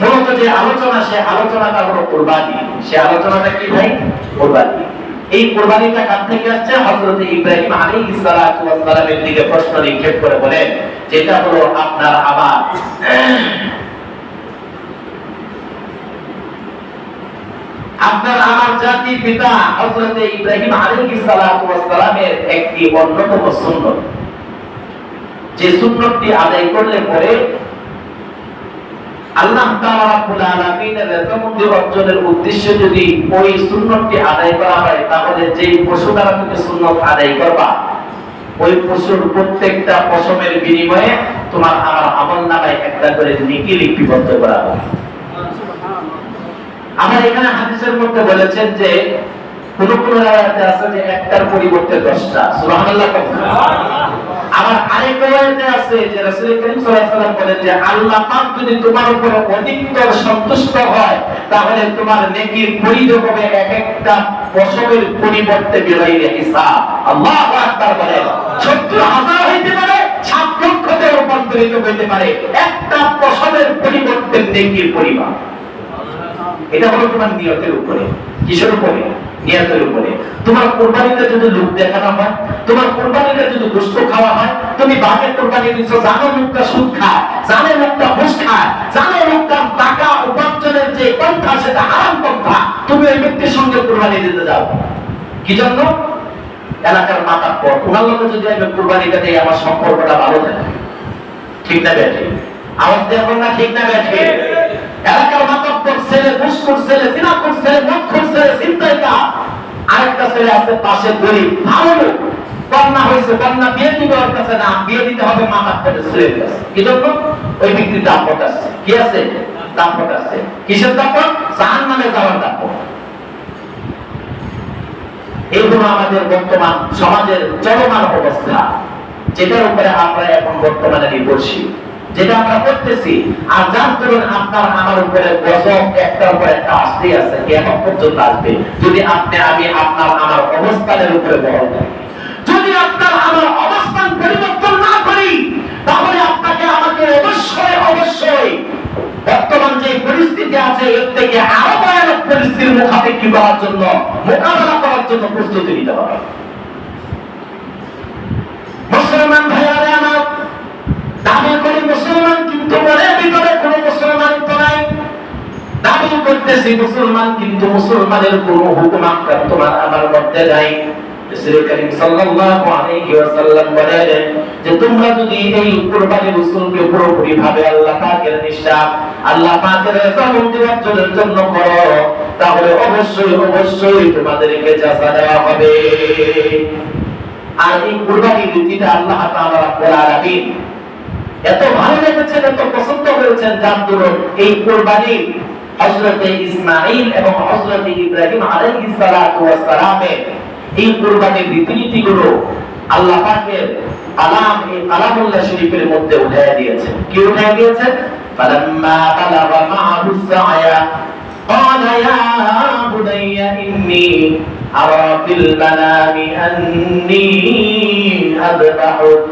মূলত যে আলোচনা, সে আলোচনাটা হলো কোরবানি। সে আলোচনাটা কি ভাই? কোরবানি। এই কোরবানিটা কার থেকে আসছে? হযরত ইব্রাহিম আলাইহিস সালাতু দিকে প্রশ্ন নিক্ষেপ করে বলেন, যেটা হলো আপনার আমার আপনার আমার জাতির পিতা হযরত ইব্রাহিম আলাইহিস সালাতু সালামের একটি অন্যতম সুন্নত। যে সুন্নতটি আদায় করলে পরে আল্লাহ অর্জনের যদি ওই সুন্নতটি আদায় করা হয়, তাহলে পশু দ্বারা তুমি সুন্নত আদায় করবা, ওই পশুর প্রত্যেকটা পশমের বিনিময়ে তোমার আমার আমল নামায় একটা করে লিপিবদ্ধ করা হবে। এখানে হাদিসের মধ্যে বলেছেন যে, কোন কোন আছে যে একটার পরিবর্তে দশটা। আছে যে রাসূল করিম সাল্লাল্লাহু আলাইহি যে আল্লাহ পাক যদি তোমার উপর অধিকতর সন্তুষ্ট হয়, তাহলে তোমার নেকির পরিধি হবে এক একটা পশমের পরিবর্তে বিলাইলে হিসাব। আল্লাহু আকবার বলেন। 70 হাজার হইতে পারে, সাত লক্ষতে রূপান্তরিত হইতে পারে। একটা পশমের পরিবর্তে নেকির পরিমাণ। এটা হলো তোমার নিয়তের উপরে, কিসের উপরে? নিয়তের উপরে। তোমার কোরবানিতে যদি লোক দেখানো হয়, তোমার কোরবানিতে যদি গোস্ত খাওয়া হয়, তুমি বাঘের কোরবানি দিচ্ছ জানো লোকটা সুদ খায় জানো লোকটা ঘুষ খায় জানো লোকটা টাকা উপার্জনের যে পন্থা, সেটা হারাম পন্থা, তুমি ওই ব্যক্তির সঙ্গে কোরবানি দিতে যাও। কি জন্য? এলাকার মাতার পর। ওনার লোকে যদি আমি কোরবানিটা দিই আমার সম্পর্কটা ভালো থাকে ঠিক না, বেঠে? আওয়াজ দেওয়া না, ঠিক না, বেঠে? এলাকার মাতব্বর ছেলে চিন্তাইকা আরেকটা ছেলে আছে পাশে ভালো লোক। কন্যা হয়েছে কন্যা বিয়ে দিবে ওর কাছে না, বিয়ে দিতে হবে মাতাব্বরের ছেলের কাছে কি জন্য? ওই আছে। কি আছে? আছে। কিসের নামে যাওয়ার আমাদের বর্তমান সমাজের চলমান অবস্থা, যেটার উপরে আমরা এখন বর্তমানে নির্ভরশীল। যেটা আমরা করতেছি। আর যার দরুন আপনার আমার উপরে গজব একটার উপর একটা আসতেই আছে কেমন পর্যন্ত আসবে। যদি আপনি, আমি, আপনার আমার অবস্থানের উপরে বড় থাকি যদি আপনার আমার অবস্থান পরিবর্তন না করি, তাহলে আপনাকে আমাকে অবশ্যই অবশ্যই বর্তমান যে পরিস্থিতি আছে, এর থেকে আরও ভয়ানক পরিস্থিতির মুখাপেক্ষি করার জন্য, মোকাবেলা করার জন্য প্রস্তুতি নিতে হবে। মুসলমান ভাইয়ারে আমার করি করতেছি মুসলমান, কিন্তু মুসলমানের কোন হুকুম আকার তোমার আমার মধ্যে নাই তাহলে অবশ্যই অবশ্যই তোমাদেরকে দেওয়া হবে। আর এই আল্লাহ এত ভালো লেগেছেন এত পছন্দ করেছেন, যার এই কোরবানি হযরত ইসমাঈল এবং হযরত ইব্রাহিম আলাইহিস সালাতু ওয়াস সালামের এই কোরবানির রীতিনীতিগুলো আল্লাহ পাকের আলাম এই কালামুল্লাহ শরীফের মধ্যে উঠায় দিয়েছেন কি উঠায় দিয়েছেন ফালাম্মা বালাগা মা'হু সায়া قال يا بني إني أرى في المنام أني أذبحك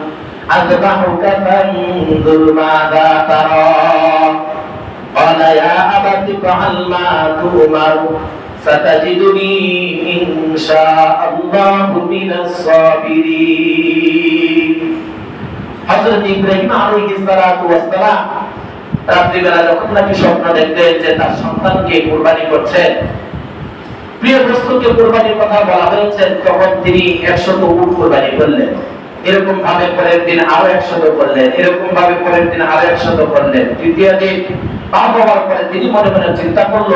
أذبحك فانظر ماذا ترى قال يا أبت افعل ما تؤمر ستجدني إن شاء الله من الصابرين হযরত ইব্রাহিম আলাইহিস সালাতু ওয়াস সালাম রাত্রিবেলা যখন নাকি স্বপ্ন দেখলেন যে তার সন্তানকে কুরবানি করছেন প্রিয় বস্তুকে কুরবানির কথা বলা হয়েছে তখন তিনি একশত উট কুরবানি করলেন এরকম ভাবে পরের দিন আরও একশত করলেন এরকম ভাবে পরের দিন আরও একশত করলেন। তৃতীয় দিন পার হওয়ার পরে তিনি মনে মনে চিন্তা করল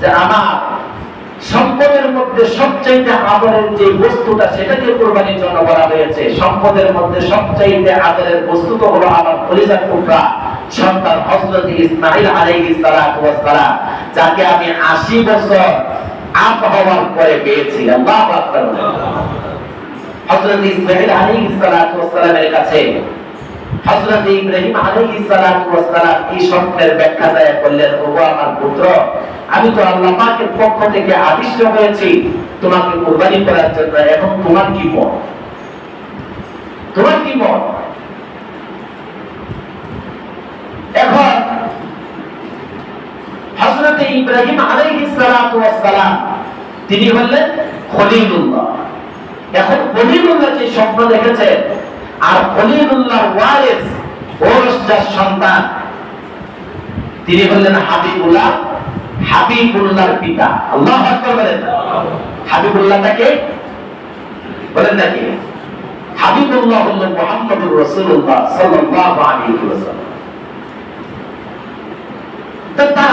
যে আমার সম্পদের মধ্যে সবচাইতে আদরের যে বস্তুটা, সেটাকে কোরবানির জন্য বলা হয়েছে। সম্পদের মধ্যে সবচাইতে আদরের বস্তু তো হলো আমার কলিজার টুকরা, সন্তান হযরত ইসমাঈল আলাইহিস সালাতু ওয়াস সালাম, যাকে আমি 80 বছর আপ হওয়ার পরে পেয়েছি। আল্লাহু আকবার। হযরত ইসমাঈল আলাইহিস সালাতু কাছে, হযরত ইব্রাহিম এই ব্যাখ্যা দেয়া করলেন আমার পুত্র, আমি তো আল্লাহ পাকের পক্ষ থেকে আদিষ্ট হয়েছি, তোমাকে কুরবানি করার জন্য তোমার কি মত? তোমার কি মত? এখন, হযরত ইব্রাহিম তিনি হলেন খলিলুল্লাহ। এখন খলিলুল্লাহ যে স্বপ্ন দেখেছেন আর খলিলুল্লাহর ওয়ারিস, ওরস যার সন্তান, তিনি হলেন হাবিবুল্লাহ, হাবিবুল্লাহর পিতা। আল্লাহ আকবার বলেন। হাবিবুল্লাহটাকে বলেন নাকি হাবিবুল্লাহ হলেন মুহাম্মদুর রাসূলুল্লাহ সাল্লাল্লাহু আলাইহি ওয়াসাল্লাম। তার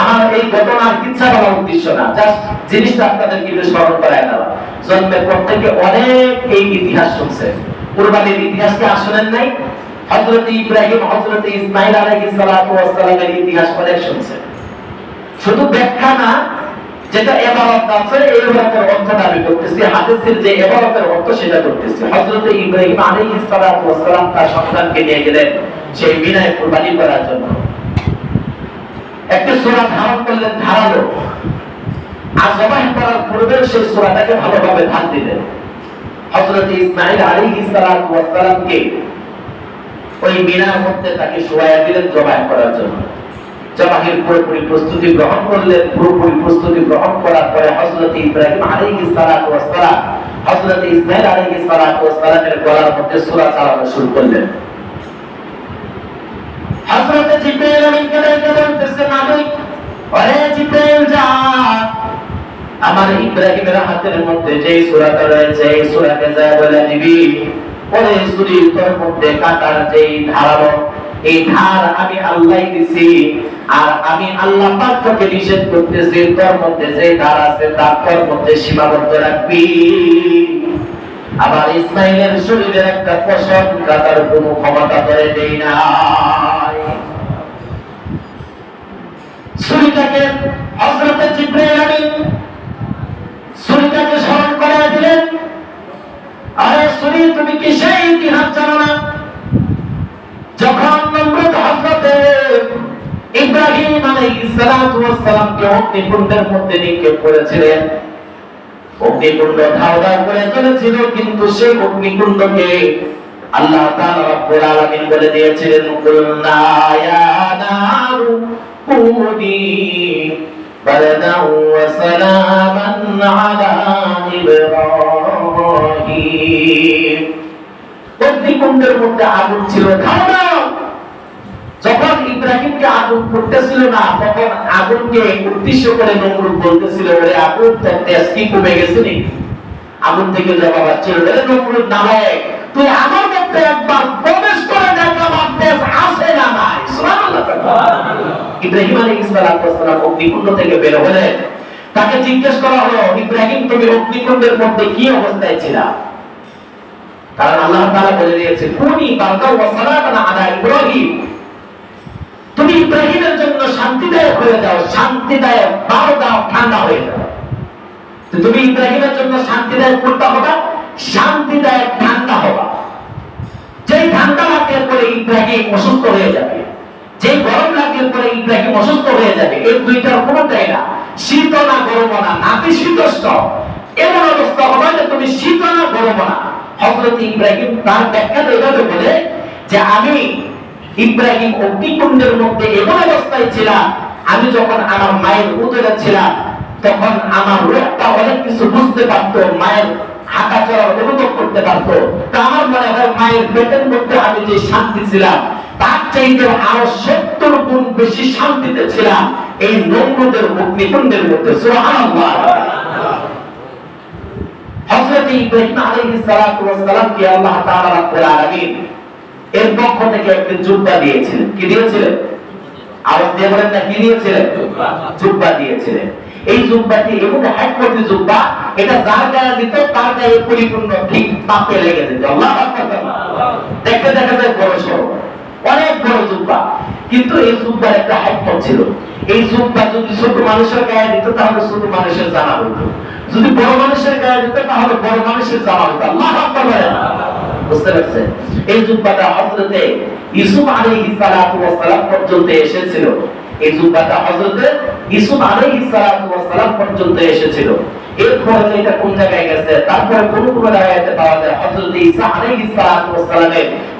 আমার এই ঘটনার কিচ্ছা বলার উদ্দেশ্য না জাস্ট জিনিসটা আপনাদেরকে একটু স্মরণ করায় দেওয়া। জন্মের পর থেকে অনেক এই ইতিহাস শুনছে। কুরবানির ইতিহাসকে আসলেন নাই? হযরত ইব্রাহিম, হযরত ইসমাইল আলাইহিস সালাতু ওয়াস সালামের ইতিহাস অনেক শুনছে। শুধু ব্যাখ্যা না, যেটা এবারত আছে, এই এবারতের অর্থটা আমি করতেছি হাদিসের যে এবারতের অর্থ সেটা করতেছি হযরত ইব্রাহিম আলাইহিস সালাতু ওয়াস সালাম তার সন্তানকে নিয়ে গেলেন, সেই মিনায় কুরবানি করার জন্য। সূরা ধারণ করলেন ধারালো। আর জবাই করার পূর্বে সেই সূরাটাকে ভালোভাবে ধান দিলেন। হযরত ইসমাঈল আলাইহিস সালাতু ওয়াস সালামকে ওই মিনার মধ্যে তাকে শোয়ায়া দিলেন জবাই করার জন্য। জবাহের পুরোপুরি প্রস্তুতি গ্রহণ করলেন, পুরোপুরি প্রস্তুতি গ্রহণ করার পরে হযরত ইব্রাহিম আলাইহিস সালাতু ওয়াস সালাম, হযরত ইসমাঈল আলাইহিস সালাতু গলার মধ্যে সূরা চালানো শুরু করলেন। হযরত জিবরাইল আমিনকে বলতেছেন আমি ওরে জিবরাইল, যা। আমার ইব্রাহিমের হাতের মধ্যে যে সূরাটা রয়েছে, এই সূরাকে যা বলে দিবি ওরে শরীর তোর মধ্যে কাটার যেই ধারালো এই ধার আমি আল্লাহ দিছি, আর আমি আল্লাহ পাক নিষেধ করতেছি, তোর মধ্যে যে ধার আছে তোর মধ্যে সীমাবদ্ধ রাখবি। আবার ইসমাইলের শরীরের একটা পশম কাটার কোনো ক্ষমতা করে দেই নাই ছুরিটাকে হযরতে জিবরাইল আমিন ছুরিটাকে স্মরণ করায় দিলেন, আরে ছুরি তুমি কি সেই ইতিহাস জানো না? যখন নমরুদ হযরতে ইব্রাহিম আলাইহিস সালাতু ওয়াস সালামকে অগ্নিকুণ্ডের মধ্যে নিক্ষেপ করেছিলেন, অগ্নিকুণ্ড ধাও ধাও করে চলেছিল, কিন্তু সেই অগ্নিকুণ্ডকে আল্লাহ তাআলা রব্বুল আলামিন বলে দিয়েছিলেন ইয়া নারু বারদান ওয়া সালামান আলা ইব্রাহিম অগ্নিকুণ্ডের মধ্যে আগুন ছিল যখন ইব্রাহিমকে আগুন করতেছিল না, তখন আগুনকে উদ্দেশ্য করে নমরুদ বলতেছিল, ওরে আগুন, তোর তেজ কি কমে গেছে নি? আগুন থেকে জবাব আসছিল নমরুদ না তুই আমার মধ্যে একবার প্রবেশ করে দেখ ইব্রাহিম সালাতু ওয়াস অগ্নিকুণ্ড থেকে বের হলেন তাকে জিজ্ঞেস করা হলো, ইব্রাহিম, তুমি অগ্নিকুণ্ডের মধ্যে কি অবস্থায় কারণ আল্লাহ বলে দিয়েছে কুনি আলা ইব্রাহিম। তুমি ইব্রাহিমের জন্য শান্তিদায়ক হয়ে যাও, শান্তিদায়ক বারো দাও ঠান্ডা হয়ে যাও। তুমি ইব্রাহিমের জন্য শান্তিদায়ক কোনটা হবা? শান্তিদায়ক ঠান্ডা হবা। যেই ঠান্ডা পরে ইব্রাহিম অসুস্থ হয়ে যাবে। যে গরম লাগলে পরে ইব্রাহিম অসুস্থ হয়ে যাবে, এই দুইটার কোনোটাই না শীত না। গরম না নাতি শীতষ্ট। এমন অবস্থা হবে যে তুমি শীত না গরম না হযরত ইব্রাহিম তার ব্যাখ্যাটা এভাবে বলে যে আমি ইব্রাহিম অগ্নিকুণ্ডের মধ্যে এমন অবস্থায় ছিলাম, আমি যখন আমার মায়ের উদরে ছিলাম, তখন আমার রোগটা অনেক কিছু বুঝতে পারতো, মায়ের হাঁটা চলার অনুভব করতে পারতো। তা আমার মনে হয় মায়ের পেটের মধ্যে আমি যে শান্তি ছিলাম তার চাইতে আরও সত্তর গুণ বেশি শান্তিতে ছিলাম এই নমরুদের অগ্নিকুণ্ডের মধ্যে জুব্বা এটা পরিপূর্ণ ঠিক লেগে যেত। দেখা যায় বড় অনেক বড় জুব্বা। কিন্তু এই জুব্বার একটা হাইকমত ছিল। এই জুব্বা যদি ছোট মানুষের গায়ে দিত, তাহলে ছোট মানুষের জামা হইতো যদি বড় মানুষের গায়ে দিত, তাহলে বড় মানুষের জামা হইতো আল্লাহ আকবার বুঝতে পারছেন? এই জুব্বাটা হযরতে ইউসুফ আলাইহিস সালাতু ওয়াস সালাম পর্যন্ত এসেছিল। এই জুব্বাটা হযরতে ইউসুফ আলাইহিস সালাতু ওয়াস সালাম পর্যন্ত এসেছিল। এটা কোন জায়গায় গেছে? তারপরে কোন কোন পাওয়া যায়। ঈসা আলাইহিস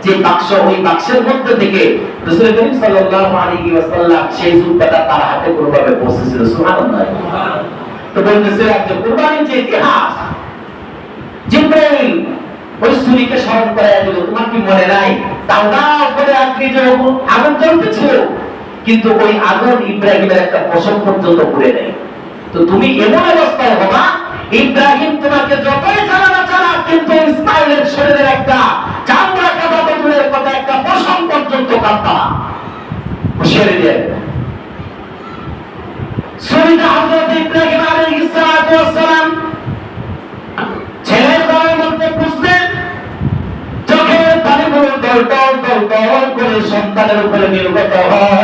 যে বাক্স, ওই বাক্সের মধ্যে থেকে রাসূল করিম সাল্লাল্লাহু আলাইহি ওয়াসাল্লাম সেই জুব্বাটা তার হাতে পৌঁছেছিল। সুবহানাল্লাহ। তো বলতেছিলাম যে কুরবানির যে ইতিহাস, জিব্রাইল ওই সুরিকে স্মরণ দিল। তোমার কি মনে নাই? আপনি যে আগুন জ্বলতেছিল। কিন্তু ওই আগুন ইব্রাহিমের একটা পশম পর্যন্ত পুড়ে নেই তো তুমি এমন অবস্থায় হবা, ইব্রাহিম তোমাকে যতই চালানা চালা কিন্তু ইসমাইলের শরীরের একটা চামড়া কাটা বদলের কথা, একটা পশম পর্যন্ত কাটতা হুঁশিয়ারি দিয়ে সুরিটা হযরত ইব্রাহিম আলাইহিস সালাতু ওয়াস সালাম ছেলের গলার মধ্যে পুষলেন, চোখের পানিগুলো দল দল দল দল করে সন্তানের উপরে নির্গত হয়।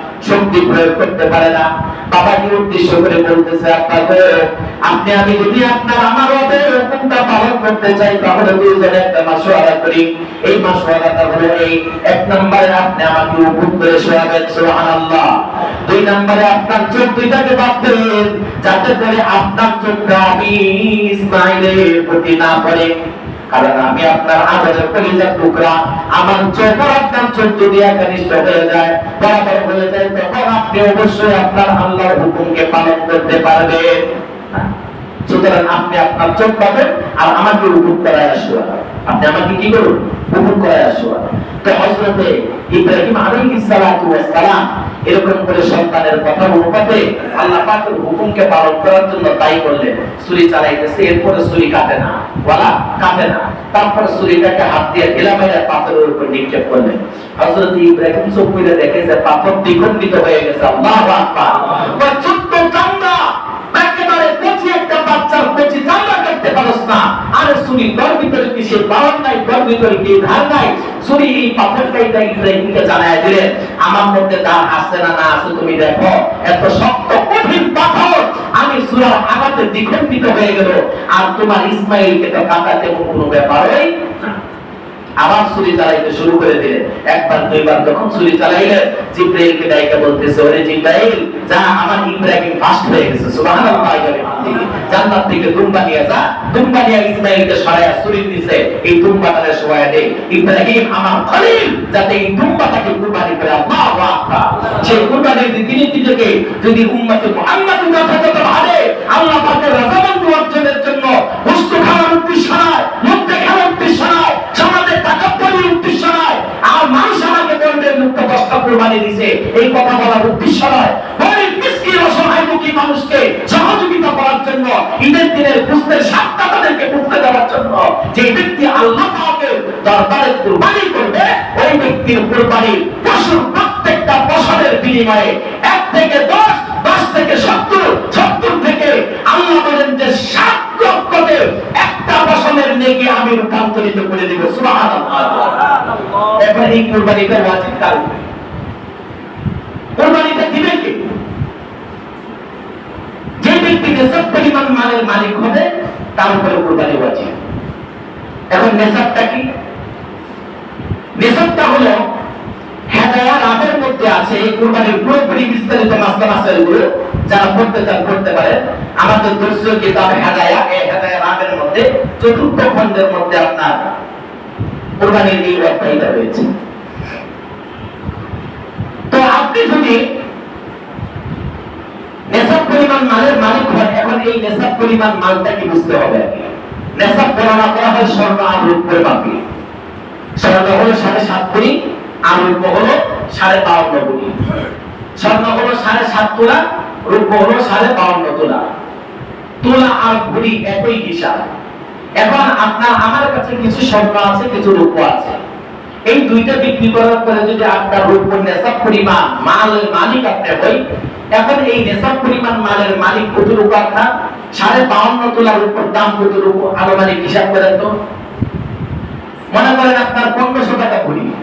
শক্তি প্রয়োগ করতে পারে না। বাবাকে উদ্দেশ্য করে বলতেছে আপনাকে আপনি, আমি যদি আপনার আমার রবের হুকুমটা পালন করতে চাই, তাহলে দুইজনে একটা মাসোয়ারা করি। এই মাসোয়ারাটা হলো এই, এক নম্বরে আপনি আমাকে হুকুম করে শোয়াবেন, সুবহানাল্লাহ। দুই নম্বরে আপনার চোখ দুইটাকে দেবেন যাতে করে আপনার চোখটা আমি ইসমাইলের প্রতি না পড়ে। কারণ আমি আপনার আজাদের কলিজার টুকরা, আমার আর আপনার চোখ যদি একনিষ্ঠ হয়ে যায়, বরাবর হয়ে যায়, তখন আপনি অবশ্যই আপনার আল্লাহর হুকুমকে পালন করতে পারবেন। সুতরাং আপনি আপনার চোখ পাবেন আর আমাকে হুকুম করায় আসুয়া আপনি আমাকে কি করুন? হুকুম করায় আসুয়া তো হযরতে ইব্রাহিম সালাতু সালাম এরকম করে সন্তানের কথা আল্লাহ পাকের হুকুমকে পালন করার জন্য তাই করলেন। চালাইতেছে, এরপরে কাটে না। ওয়ালা কাটে না। তারপরে ছুরিটাকে হাত দিয়ে মেরে পাথরের উপর নিক্ষেপ করলেন। ইব্রাহিম চোখ দেখে যে পাথর হয়ে গেছে। আল্লাহু বা চামড়া একেবারে কচি একটা বাচ্চার কচি কাটতে পারস না। আরে শুনি, তোর ভিতরে পাওয়ার নাই, তোর কি ধার নাই? শুনি, এই পাথরটাই তাই ইব্রাহিমকে জানায় দিলেন, আমার মধ্যে দাঁড় আছে না না আছে তুমি দেখো, এত শক্ত, কঠিন পাথর, আমি সুরার আঘাতে দ্বিখণ্ডিত হয়ে গেল। আর তোমার ইসমাইলকে তো কাটাতে কোনো ব্যাপারই না। আবার ছুরি চালাইতে শুরু করে দিলেন একবার, দুইবার যখন ছুরি চালাইলেন জিব্রাইলকে ডাইকা বলতেছে, ওরে জিব্রাইল, যা, আমার ইব্রাহিম ফাস্ট হয়ে গেছে, সুবহানাল্লাহ জান্নাত থেকে দুম্বা নিয়ে যা, দুম্বা নিয়ে ইসমাইলকে সরায়া ছুরির নিচে এই দুম্বাটারে শোয়া দে। ইব্রাহিম আমার খলিল, যাতে এই দুম্বাটাকে কুরবানি করে আল্লাহু আকবার। সেই কুরবানির রীতিনীতি থেকে যদি উম্মতে মুহাম্মদ যথাযথ ভাবে আল্লাহ পাকের রাজামন্দ অর্জনের জন্য বস্তু খাওয়ার উদ্দেশ্য কোরবানি দিছে, এই কথা বলার উদ্দেশ্য নয়। একটা বছরের নেকি আমি রূপান্তরিত করে দিব। সুবহানাল্লাহ। এখন এই কোরবানিটা ওয়াজিব কার উপরে? কোরবানিটা দিবে কে যে ব্যক্তি নেশাব পরিমাণ মালের মালিক হবে, তার উপরে কোরবানি ওয়াজিব এখন নেশাবটা কি? নেশাবটা হলো হেদায়া লাভের মধ্যে আছে এই কোরবানির পুরোপুরি বিস্তারিত যারা পড়তে চান, পড়তে আমাদের দর্শক কিতাব হেদায়া এই হেদায়া লাভের মধ্যে, চতুর্থ খণ্ডের মধ্যে আপনার কোরবানির এই অধ্যায়টা রয়েছে। তো আপনি যদি নেশাব পরিমাণ মালের মালিক হয় এখন এই নেশাব পরিমাণ মালটা কি বুঝতে হবে? নেশাব গণনা করা হয় স্বর্ণ আর রূপের মাপে স্বর্ণ হলো সাড়ে সাত কোটি আর রূপ হলো সাড়ে বাউন্ন কোটি স্বর্ণ হলো সাড়ে সাত তোলা, রূপ হলো সাড়ে বাউন্ন তোলা। তোলা আর ভুড়ি একই হিসাব। এখন আপনার, আমার কাছে কিছু স্বর্ণ আছে, কিছু রূপ আছে। এই দুইটা বিক্রি করার পরে যদি আপনার রূপ নেশাব পরিমাণ মাল মালিক আপনি হই এখন এই নেশাব পরিমাণ মালের মালিক কত রূপ আপনার সাড়ে বাউন্ন তোলার উপর দাম কত রূপ আনুমানিক হিসাব করেন তো। মনে করেন আপনার পনেরোশো টাকা করি, না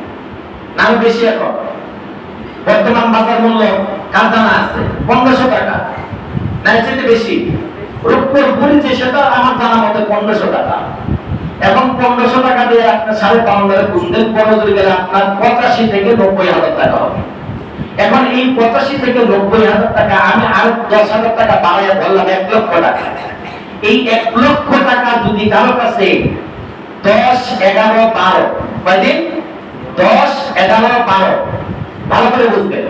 আরও বেশি এখন। বর্তমান বাজার মূল্য কার জানা আছে, পনেরোশো টাকা। না এর চাইতে বেশি। রূপপুর পুরি যে সেটা আমার জানা মতে পনেরোশো টাকা। এখন পনেরোশো টাকা দিয়ে আপনার সাড়ে পাউন্ডারে কুইন্টাল পনেরো যদি গেলে আপনার পঁচাশি থেকে নব্বই হাজার টাকা হবে। এখন এই পঁচাশি থেকে নব্বই হাজার টাকা আমি আরও দশ হাজার টাকা বাড়াইয়া ধরলাম, এক লক্ষ টাকা। এই এক লক্ষ টাকা যদি কারও কাছে দশ, এগারো, বারো, কয়দিন? দশ, এগারো, বারো। ভালো করে বুঝবেন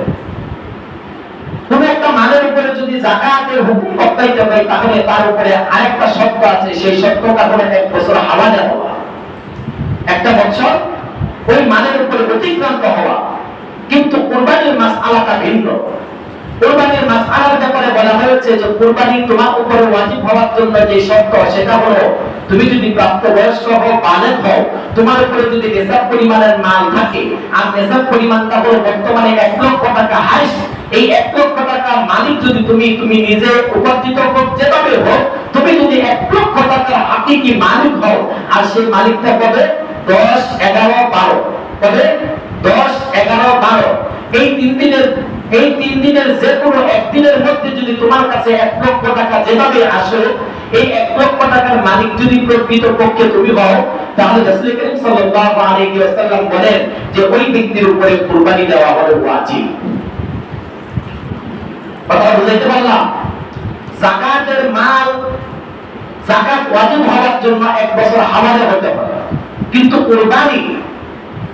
কোন একটা মালের উপরে যদি জাকাতের হুকুম বর্তাইতে হয়, তাহলে তার উপরে আরেকটা শর্ত আছে, সেই শর্তটা হলো এক বছর হওয়া একটা বছর ওই মালের উপরে অতিক্রান্ত হওয়া। কিন্তু কোরবানির মাস আলাদা ভিন্ন। কোরবানির মাস আলার ব্যাপারে বলা হয়েছে যে কোরবানি তোমার উপরে ওয়াজিব হওয়ার জন্য যে শর্ত, সেটা হলো তুমি যদি প্রাপ্ত বয়স্ক হও, বালেক হও, তোমার উপরে যদি নেশাব পরিমাণের মাল থাকে, আর নেশাব পরিমাণটা হলো বর্তমানে এক লক্ষ টাকা হাইস এই এক লক্ষ টাকা মালিক যদি তুমি তুমি নিজে উপার্জিত করতে তবে হোক, তুমি যদি এক লক্ষ টাকার কি মালিক হও? আর সেই মালিকটা কবে? দশ, এগারো, বারো। কবে? দশ, এগারো, বারো। এই তিন দিনের, এই তিন দিনের যে কোনো একদিনের মধ্যে যদি তোমার কাছে এক লক্ষ টাকা যেভাবে আসে, এই এক লক্ষ টাকার মালিক যদি প্রকৃত পক্ষে তুমি হও, তাহলে করিম সাল্লাল্লাহু আলাইহি ওয়াসাল্লাম বলেন যে ওই ব্যক্তির উপরে কুরবানি দেওয়া হলো ওয়াজিব। কথা বুঝাইতে পারলাম? মাল ওয়াজিব হওয়ার জন্য এক বছর হাওয়ালে হতে পারে কিন্তু কুরবানি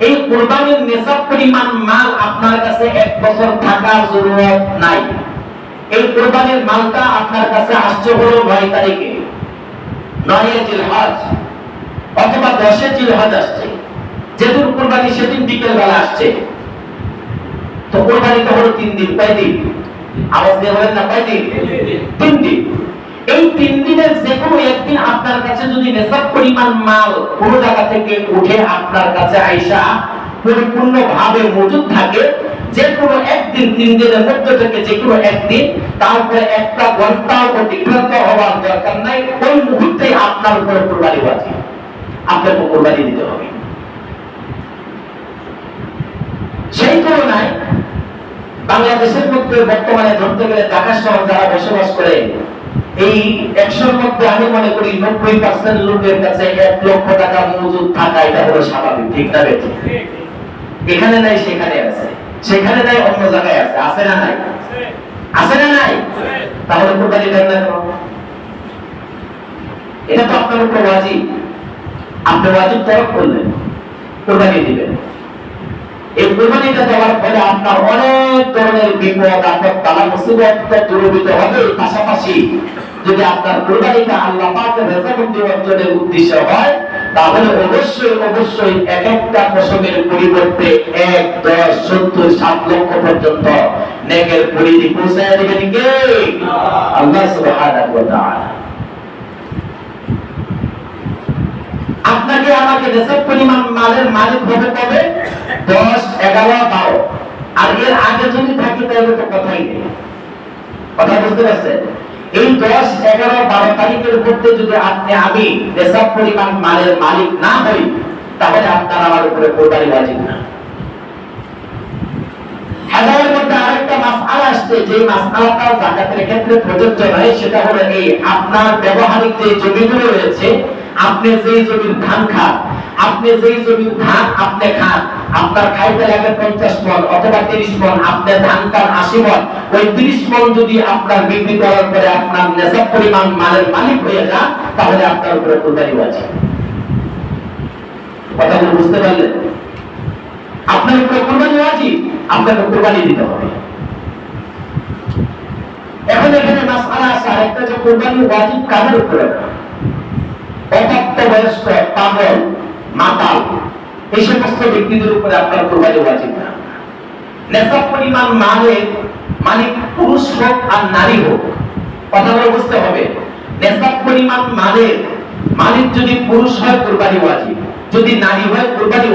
এই কোরবানির নেশাব পরিমাণ মাল আপনার কাছে এক বছর থাকার জরুরত নাই। এই কোরবানির মালটা আপনার কাছে আসছে হলো নয় তারিখে। নয় জিলহজ অথবা দশে জিলহজ আসছে। যেদিন কোরবানি সেদিন বিকেল বেলা আসছে। তো কোরবানি তো হলো তিন দিন। কয় দিন আওয়াজ দিয়ে বলেন না কয় দিন। তিন দিন। এই তিন দিনের যে কোনো একদিন আপনার কাছে যদি নেশাব পরিমাণ মাল কোন জায়গা থেকে উঠে আপনার কাছে আইসা পরিপূর্ণ ভাবে মজুদ থাকে, যে কোনো একদিন, তিন দিনের মধ্যে থেকে যে কোনো একদিন তারপরে একটা ঘন্টাও অতিক্রান্ত হওয়ার দরকার নাই, ওই মুহূর্তে আপনার উপরে কোরবানি বাজি আপনাকে কোরবানি দিতে হবে। সেই তুলনায় বাংলাদেশের মধ্যে বর্তমানে ধরতে গেলে ঢাকা শহর যারা বসবাস করে এই একশোর মধ্যে আমি মনে করি নব্বই পার্সেন্ট লোকের কাছে এক লক্ষ টাকা মজুদ থাকা এটা হলো স্বাভাবিক, ঠিক না এখানে নাই, সেখানে আছে। সেখানে নাই, অন্য জায়গায় আছে। আছে না নাই? আছে না নাই? তাহলে কোরবানি দেন না এটা তো আপনার উপর ওয়াজিব। আপনি ওয়াজিব তরক করলেন। কোরবানি দিবেন এই দেওয়ার ফলে আপনার অনেক ধরনের বিপদ তালা মুসিবত দূরীভূত হবে পাশাপাশি যদি আপনার কোরবানিটা আল্লাহ পাকের উদ্দেশ্য হয়, তাহলে অবশ্যই অবশ্যই এক একটা পরিবর্তে এক, দশ, সত্তর সাত লক্ষ পর্যন্ত নেকের পরিধি পৌঁছায় দেবেন কে? আল্লাহ আপনাকে আমাকে দেশের পরিমাণ মালের মালিক হতে হবে দশ, এগারো, বারো। আর এর আগে যদি থাকি, তাহলে তো কথাই নেই। কথা বুঝতে এই দশ, এগারো, বারো তারিখের মধ্যে যদি আপনি, আমি পরিমাণ মালের মালিক না হই, তাহলে আপনার আমার উপরে বাজিব না। হাজারের মধ্যে আরেকটা মাসআলা আসছে যে মাসআলাটা জাকাতের ক্ষেত্রে প্রযোজ্য নয়, সেটা হলো এই, আপনার ব্যবহারিক যে জমিগুলো রয়েছে, আপনি যেই জমির ধান খান আপনি যেই জমির ধান আপনি খান। আপনার খাইতে লাগে পঞ্চাশ মন অথবা তিরিশ মন, আপনি ধান খান আশি মন। ওই তিরিশ মন যদি আপনার বিক্রি করার পরে আপনার নেশাব পরিমাণ মালের মালিক হয়ে যান, তাহলে আপনার উপরে কোরবানি আছে? কথাগুলো বুঝতে পারলেন? আপনার উপরে কোরবানি ওয়াজিব আপনাকে কোরবানি দিতে হবে। এখন এখানে মাসআলা আছে, আরেকটা যে কোরবানি ওয়াজিব কাদের উপরে? অপ্রাপ্ত বয়স্ক পাগল মাতাল। এই সমস্ত ব্যক্তিদের উপরে আপনার কোরবানি ওয়াজিব না। নেশাব পরিমাণ পুরুষ হোক আর নারী হোক বুঝতে হবে। নেশাব পরিমাণ মালিক যদি পুরুষ হয়, কুরবানি যদি নারী হয়, কুরবানি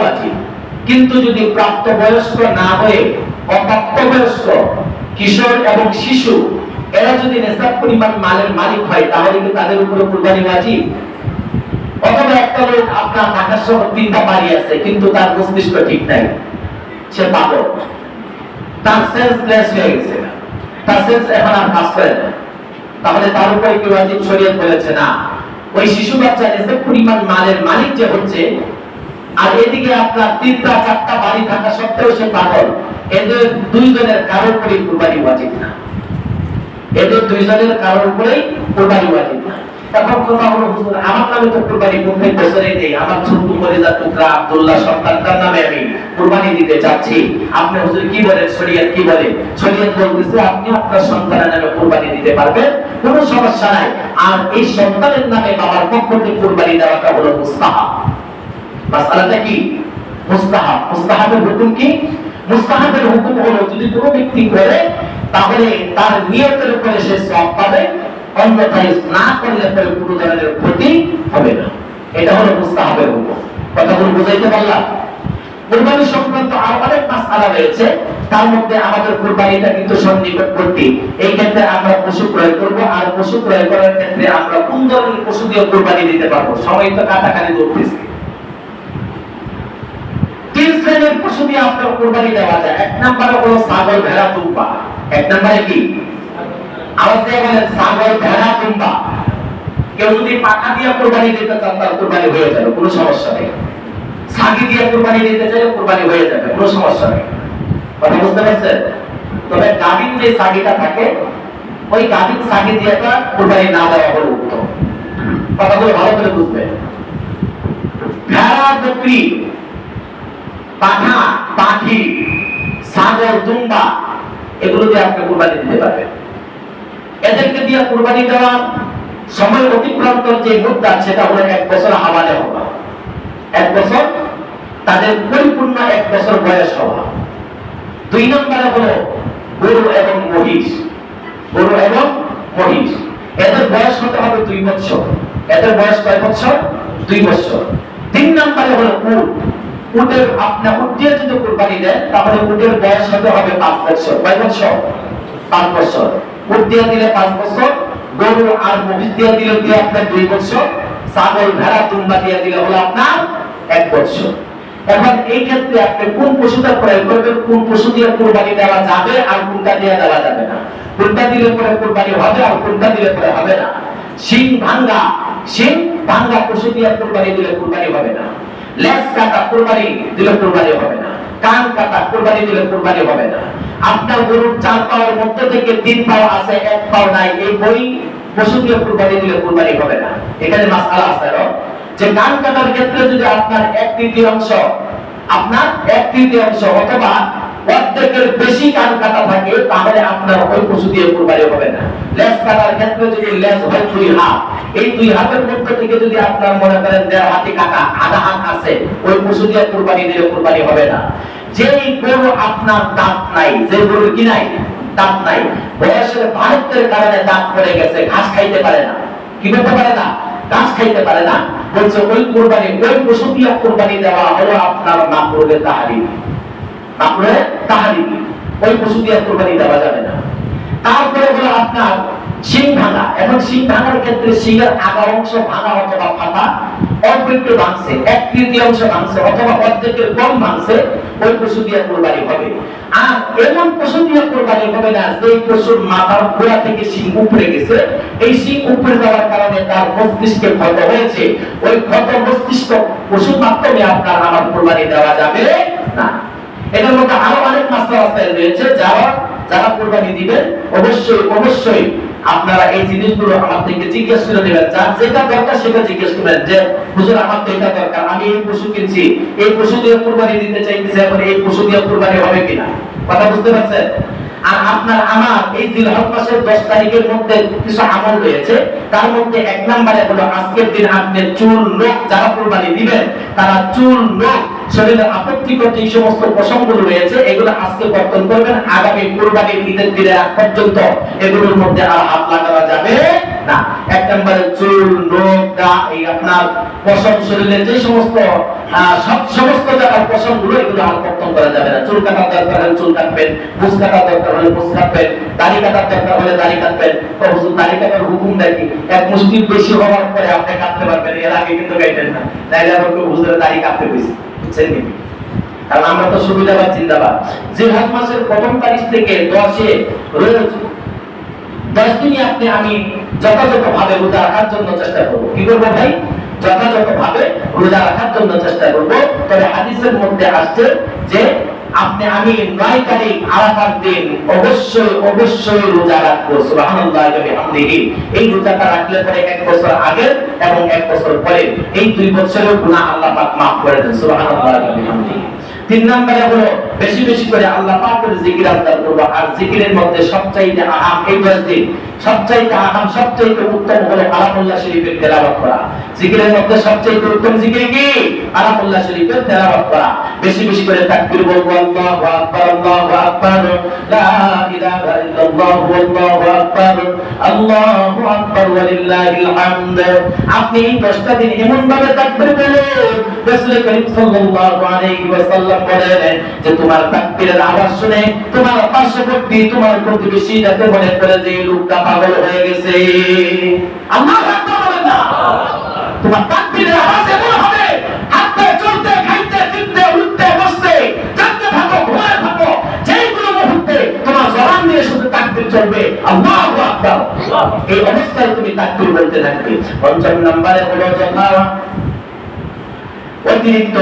কিন্তু যদি প্রাপ্তবয়স্ক না হয়ে অপ্রাপ্তবয়স্ক কিশোর এবং শিশু, এরা যদি নেশাব পরিমাণ মালের মালিক হয়, তাহলে কি তাদের উপরে কুরবানি অথবা একটা লোক আপনার ঢাকা শহর তিনটা বাড়ি আছে, কিন্তু তার মস্তিষ্ক ঠিক নাই। সে পাগল। তার সেন্স লেস হয়ে গেছে। তার সেন্স এখন আর কাজ করে না। তাহলে তার উপরে কি ওয়াজিব শরীয়ত বলেছে না। ওই শিশু বাচ্চা এসে পরিমাণ মালের মালিক যে হচ্ছে, আর এদিকে আপনার তিনটা, চারটা বাড়ি থাকা সত্ত্বেও সে পাগল। এদের দুইজনের কারোর উপরে কুরবানি ওয়াজিব না। এদের দুইজনের কারোর উপরেই কুরবানি ওয়াজিব না। এখন কথা হলো, হুজুর, আমার নামে তো কুরবানি প্রত্যেক বছরই দেই আমার ছোট্ট মরিদা টুকরা আব্দুল্লাহ সন্তানটার নামে আমি কুরবানি দিতে চাচ্ছি। আপনি হুজুর কি বলেন, শরীয়ত কি বলে? শরীয়ত বলতেছে, আপনি আপনার সন্তানের নামে কুরবানি দিতে পারবেন, কোনো সমস্যা নাই। আর এই সন্তানের নামে বাবার পক্ষ থেকে কুরবানি দেওয়াটা হলো মুস্তাহাব। মাসালাটা কি? মুস্তাহাব। মুস্তাহাবের হুকুম কি? হুকুম হলো, যদি কোনো ব্যক্তি করে, তাহলে তার নিয়তের উপরে সে সব পাবে। অন্যথায় না করলে পরে কোনো ধরনের ক্ষতি হবে না। এটা হলো মুস্তাহাবের হুকুম। কথাগুলো বুঝাইতে পারলাম? কুরবানি সংক্রান্ত আরও অনেক মাসআলা রয়েছে। তার মধ্যে আমাদের কুরবানিটা কিন্তু সন্নিকটবর্তী এই ক্ষেত্রে আমরা পশু ক্রয় করব আর পশু ক্রয় করার ক্ষেত্রে আমরা কোন ধরনের পশু দিয়ে কুরবানি দিতে পারব? সময় তো কাটাকাটি দৌড়তেছে তিন শ্রেণির পশু দিয়ে আপনার কুরবানি দেওয়া যায়। এক নম্বরে হলো ছাগল, ভেড়া তুম্বা এক নম্বরে কি? আওয়াজ দিয়ে বলেন ছাগল ভেড়া তুম্বা কেউ যদি পাঠা দিয়ে কুরবানি দিতে চান, তার কুরবানি হয়ে যাবে, কোনো সমস্যা নেই। ছাগি দিয়ে কুরবানি দিতে চাইলে কুরবানি হয়ে যাবে, কোনো সমস্যা নেই। কথা বুঝতে পারছেন? তবে গাভীর যে ছাগিটা থাকে, ওই গাভীর ছাগি দিয়ে কুরবানি না দেওয়া হলো উত্তম। কথাগুলো ভালো করে বুঝবেন। ভেড়া, বকরি পাঠা পাখি পারবেন। এদেরকে দিয়ে কুরবানি দেওয়া সময় অতিক্রান্তর যে মুদ্রা, সেটা হলো এক বছর হাওয়ালে হওয়া। এক বছর তাদের পরিপূর্ণ এক বছর বয়স হওয়া। দুই নম্বরে হলো গরু এবং মহিষ। গরু এবং মহিষ। এদের বয়স হতে হবে দুই বছর। এদের বয়স কয় বছর? দুই বছর। তিন নম্বরে হলো উট। উটের আপনার উট দিয়ে যদি কুরবানি দেন, তাহলে উটের বয়স হতে হবে পাঁচ বছর। কয় বছর? পাঁচ বছর। দিলে পাঁচ বছর, গরু আর দিলে আপনার দুই বছর, ছাগল, ভেড়া দিলে হলো আপনার এক বছর। এখন এই ক্ষেত্রে আপনি কোন পশুটা প্রয়োগ করবেন, কোন পশু দিয়ে কুরবানি দেওয়া যাবে আর কোনটা দিয়ে দেওয়া যাবে না? কোনটা দিলে পরে কুরবানি হবে আর কোনটা দিলে পরে হবে না? শিং ভাঙ্গা শিং ভাঙ্গা পশু দিয়ে কুরবানি দিলে কুরবানি হবে না। লেজ কাটা কুরবানি দিলে কুরবানি হবে না। কান কাটা কুরবানি দিলে কুরবানি হবে না। আপনার গরুর চার পাওয়ার মধ্যে থেকে তিন পাও আছে, এক পাও নাই। এই বই পশু দিয়ে কুরবানি দিলে কুরবানি হবে না। এখানে মাসালা আছে যে কান কাটার ক্ষেত্রে যদি আপনার এক তৃতীয়াংশ, আপনার এক তৃতীয়াংশ অথবা অর্ধেকের বেশি কান কাটা থাকে, তাহলে আপনার ওই পশু দিয়ে কুরবানি হবে না। লেজ কাটার ক্ষেত্রে যদি হয় দুই হাত, এই দুই হাতের মধ্যে থেকে যদি আপনার মনে করেন দেড় হাতি কাটা, আধা হাত আছে, ওই পশু দিয়ে কুরবানি দিলে কুরবানি হবে না। যেই গরু আপনার দাঁত নাই যে গরু কি নাই, দাঁত নাই। বয়সের বাড়িত্বের কারণে দাঁত পড়ে গেছে, ঘাস খাইতে পারে না। কি করতে পারে না? ঘাস খাইতে পারে না। বলছে, ওই কোরবানি, ওই পশু কোরবানি দেওয়া হলো আপনার মাকরুরে তাহারি মাকরুরে তাহারি ওই পশু কোরবানি দেওয়া যাবে না। তারপরে হলো আপনার শিং ভাঙা। এখন শিং ভাঙার ক্ষেত্রে শিংয়ের আগা অংশ ভাঙা অথবা ফাটা অল্প একটু ভাঙছে, এক তৃতীয়াংশ ভাঙছে অথবা অর্ধেকের কম ভাঙছে। ওই পশু দিয়ে কোরবানি হবে। আর এমন পশু দিয়ে কোরবানি হবে না যে পশুর মাথার গোড়া থেকে শিং উপরে গেছে, এই শিং উপরে যাওয়ার কারণে তার মস্তিষ্কে ক্ষত হয়েছে। ওই ক্ষত মস্তিষ্ক পশুর মাধ্যমে আপনার আমার কোরবানি দেওয়া যাবে না। এটার মধ্যে আরও অনেক মাসলা মাসাইল রয়েছে, যারা যারা কোরবানি দিবেন, অবশ্যই অবশ্যই আপনারা এই জিনিসগুলো আমার থেকে জিজ্ঞেস করে নেবেন। যার যেটা দরকার সেটা জিজ্ঞেস করবেন যে, হুজুর, আমার তো এটা দরকার, আমি এই পশু কিনছি। এই পশু দিয়ে কুরবানি দিতে চাইতেছি, এখন এই পশু দিয়ে কুরবানি হবে কিনা? কথা বুঝতে পারছেন? আর আপনার আমার এই জিলহজ মাসের দশ তারিখের মধ্যে কিছু আমল রয়েছে, তার মধ্যে এক নম্বরে হলো আজকের দিন আপনি চুল নখ যারা কোরবানি দিবেন, তারা চুল নখ শরীরের আপত্তিকর যে সমস্ত প্রসঙ্গগুলো রয়েছে, এগুলো আজকে বর্তন করবেন, আগামী কোরবানির ঈদের আগ পর্যন্ত এগুলোর মধ্যে আর হাত লাগানো যাবে না। এক নম্বরে চুল দা এই আপনার পশম যে সমস্ত সব সমস্ত জায়গার পশমগুলো এগুলো করা যাবে না। চুল কাটার দরকার হলে চুল কাটবেন কাটার দরকার হলে কাটবেন, দাড়ি কাটার দরকার হলে দাড়ি কাটবেন। তো দাড়ি কাটার হুকুম দেখি এক বেশি হওয়ার পরে আপনি কাটতে পারবেন, এর আগে কিন্তু না। তাইলে দাড়ি কাটতে পেয়েছি বুঝছেন কি? কারণ আমরা তো সুবিধাবাদ চিন্তাবাদ মাসের প্রথম তারিখ থেকে দশে রোজ দশ দিনই আপনি আমি যথাযথ ভাবে রোজা রাখার জন্য চেষ্টা করব। কি করব ভাই? যথাযথ ভাবে রোজা রাখার জন্য চেষ্টা করব। তবে হাদিসের মধ্যে আসছে যে আপনি আমি নয় তারিখ আরাফার দিন অবশ্যই অবশ্যই রোজা রাখব। সুবহানাল্লাহ ওয়া এই রোজাটা রাখলে পরে এক বছর আগে এবং এক বছর পরে এই দুই বছরের গুণা আল্লাহ পাক মাফ করে দেন। বিহামদিহি তিন নম্বরে হলো বেশি বেশি করে আল্লাহ পাকের জিকির আজকার করব। আর জিকিরের মধ্যে সবচাইতে আহাম এই দশ দিন সবচাইতে আহাম, সবচাইতে উত্তম হলো আলামুল্লাহ শরীফের তেলাওয়াত করা। জিকিরের মধ্যে সবচাইতে উত্তম জিকির কি? আলামুল্লাহ শরীফের তেলাওয়াত করা। বেশি বেশি করে তাকবীর বলব, আল্লাহু আকবার আল্লাহু আকবার, লা ইলাহা ইল্লাল্লাহু, আল্লাহু আকবার আল্লাহু আকবার ওয়া লিল্লাহিল হামদ। আপনি এই দশটা দিন এমন ভাবে তাকবীর বলে রাসূল করিম সাল্লাল্লাহু আলাইহি ওয়াসাল্লাম বলেন যে তোমার তাকবীরের আওয়াজ শুনে তোমার পার্শ্ববর্তী তোমার প্রতিবেশী যাতে মনে করে যে লোকটা পাগল হয়ে গেছে। আল্লাহু বলেন না। তোমার তাকবীরের আওয়াজ এমন হবে, হাঁটতে, চলতে, খাইতে চিনতে উঠতে, বসতে, জানতে থাকো, ঘুমায় থাকো, যেইগুলো মুহূর্তে তোমার জবান দিয়ে শুধু তাকবীর চলবে, আল্লাহু আকবার। এই অবস্থায় তুমি তাকবীর বলতে থাকবে। পঞ্চম নম্বরে হলো যথা অতিরিক্ত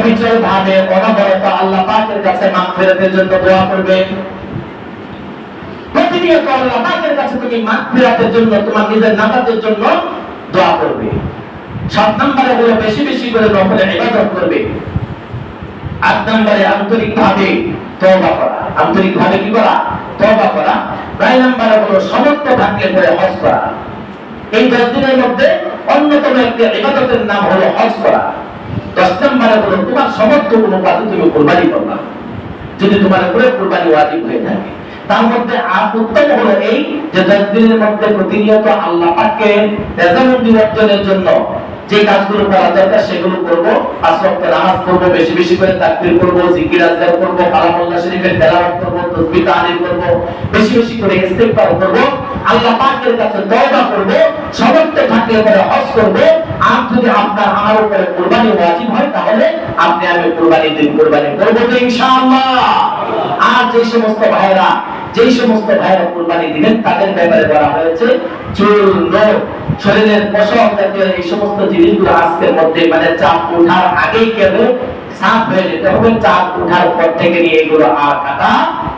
অবিচল ভাবে অনবরত আল্লাহ পাকের কাছে মাগফিরাতের জন্য দোয়া করবে। প্রতিনিয়ত আল্লাহ পাকের কাছে তুমি মাগফিরাতের জন্য, তোমার নিজের নামাজের জন্য দোয়া করবে। সাত নম্বরে হলো বেশি বেশি করে নফলে ইবাদত করবে। আট নম্বরে আন্তরিক ভাবে তওবা করা। আন্তরিক ভাবে কি করা? তওবা করা। নয় নম্বরে হলো সমর্থ থাকলে পরে হজ করা। এই দশ দিনের মধ্যে অন্যতম একটি ইবাদতের নাম হলো হজ করা। দশ নম্বরে হলো তোমার সমর্থ অনুপাতে তুমি কোরবানি করবা যদি তোমার উপরে কোরবানি ওয়াজিব হয়ে থাকে। তার মধ্যে আর উত্তম হলো এই যে দশ দিনের মধ্যে প্রতিনিয়ত আল্লাহ পাককে রেজামন্দি অর্জনের জন্য যে কাজগুলো করা দরকার, সেগুলো করব। পাঁচ ওয়াক্ত নামাজ পড়ব, বেশি বেশি করে তাকবীর করব জিকির, আজকার করব, কালামুল্লাহ শরীফের তেলাওয়াত করব, তাসবিহ, তাহলিল করব, বেশি বেশি করে ইস্তেগফার করব। আল্লাহ পাকের কাছে তওবা করব, সমর্থ থাকলে পরে হজ করব। আর যদি আপনার আমার উপরে কুরবানি ওয়াজিব হয়, তাহলে আপনি আমি কুরবানি দিন, কুরবানি করব তো ইনশাআল্লাহ। আর যে সমস্ত ভাইরা যেই সমস্ত ভাইরা কুরবানি দিবেন, তাদের ব্যাপারে বলা হয়েছে, চুল শরীরের পশম জাতীয় এই সমস্ত জিনিসগুলো আজকের মধ্যে মানে চাপ ওঠার আগেই কেন সাফ হয়ে যেতে হবে চাপ ওঠার পর থেকে নিয়ে এগুলো আর কাটা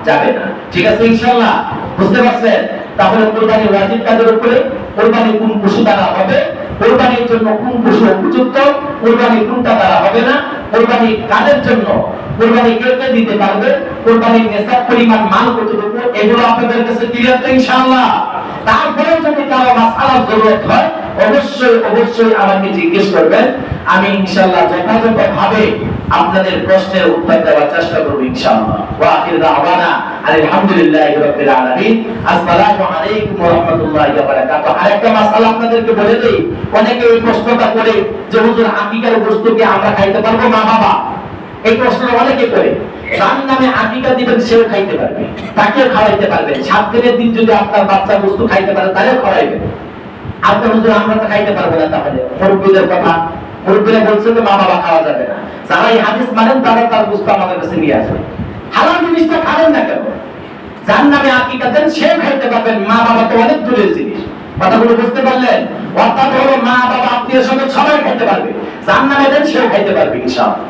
যাবে না। ঠিক আছে, ইনশাআল্লাহ, বুঝতে পারছেন? তাহলে কোরবানি ওয়াজিব কাজের উপরে? কোরবানি কোন পশু দ্বারা হবে? কোরবানির জন্য কোন পশু উপযুক্ত? কোরবানি কোনটা দ্বারা হবে না? কোরবানি কাদের জন্য? কোরবানি কে কে দিতে পারবে? কোরবানির নেশার পরিমাণ, মাল কতটুকু? এগুলো আপনাদের কাছে ক্লিয়ার তো ইনশাআল্লাহ? তারপরে যদি কারও মাসালার জরুরত হয়, অবশ্যই অবশ্যই আমাকে জিজ্ঞেস করবেন। আমি ইনশাআল্লাহ যথাযথ ভাবে আপনাদের প্রশ্নের উত্তর দেওয়ার চেষ্টা করব ইনশাআল্লাহ। ওয়া আখির দাওয়ানা আলহামদুলিল্লাহি রাব্বিল আলামিন। আসসালামু আলাইকুম ওয়া রাহমাতুল্লাহি ওয়া বারাকাতুহু। আরেকটা মাসালা আপনাদেরকে বলে দেই, অনেকে এই প্রশ্নটা করে যে, হুজুর আকিকার বস্তু কি আমরা খাইতে পারব মা বাবা? এই প্রশ্নটা অনেকে করে। যার নামে আকিকা দিবেন, সেও খাইতে পারবে। তাকেও খাওয়াইতে পারবেন। সাত দিনের দিন যদি আপনার বাচ্চা বস্তু খাইতে পারে তাহলেও খাওয়াইবেন আপনার হুজুর আমরা তো খাইতে পারব না তাহলে। মুরব্বীদের কথা। মুরব্বীরা বলছে যে, মা বাবা, খাওয়া যাবে না। যারা এই হাদিস মানেন, তারা তার বস্তু আমাদের কাছে নিয়ে আসবে হালাল জিনিসটা খাবেন না কেন? যার নামে আকিকা দেন সে খাইতে পারবেন। মা বাবা তো অনেক দূরের জিনিস। কথাগুলো বুঝতে পারলেন? অর্থাৎ হলো মা, বাবা আত্মীয় স্বজন সবাই খাইতে পারবে। যার নামে দেন, সেও খাইতে পারবে, ইনশাআল্লাহ।